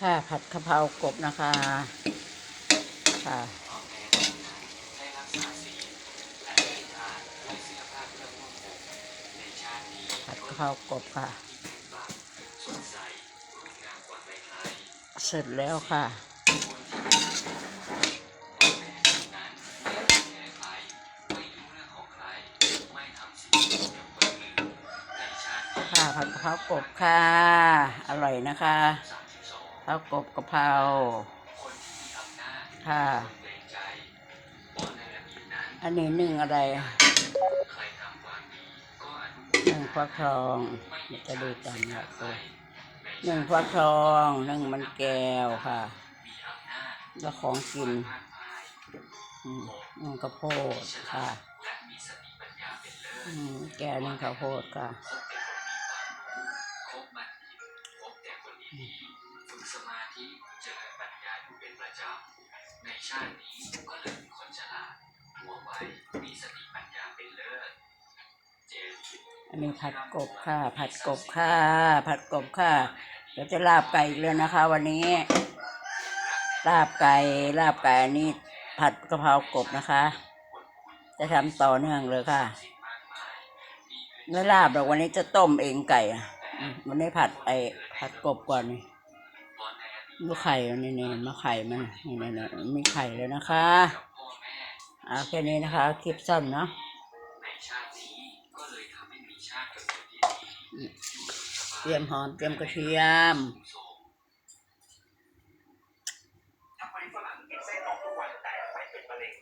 ค่ะผัดกะเพรากบนะคะ ค่ะให้รักษาศีลและอธิษฐานให้เสื้อผ้าเครื่องนุ่งห่มในชาตินี้ผัดกะเพรากบค่ะ เสร็จแล้วค่ะค่ะผัดกะเพรากบค่ะ อร่อยนะคะ ข้าวกบกะเพราค่ะ อันนี้หนึ่งอะไรหนึ่งฟักทองจะดูตามหลักเลยหนึ่งฟักทองหนึ่งมันแก้วค่ะ แล้วของกินอืมหนึ่งข้าวโพดค่ะและมีสติปัญญาเป็นเลิศอืมแก้วหนึ่งข้าวโพดค่ะ ฝึกสมาธิเจริญปัญญาอยู่เป็นประจำ ในชาตินี้ก็เลยเป็นคนฉลาดหัวไวมีสติปัญญาเป็นเลิศอันนี้ผัดกบค่ะ ผัดกบค่ะ ผัดกบค่ะเดี๋ยวจะลาบไก่อีกแล้วนะคะ วันนี้ ลาบไก่ลาบไก่อันนี้ผัดกะเพรากบนะคะ จะทำต่อเนื่องเลยค่ะไม่ลาบหรอกวันนี้จะต้มเองไก่อะวันนี้ผัดไอผัดกบก่อนนี่ ดูไข่นี่นี่มาไข่มันนี่นี่นี่มีไข่แล้วนะคะเอาแค่นี้นะคะคลิปสั้นเนาะเตรียมหอมเตรียมกระเทียมทำไมฝรั่งกินเส้นออกทุกวันแต่ไม่เป็นมะเร็ง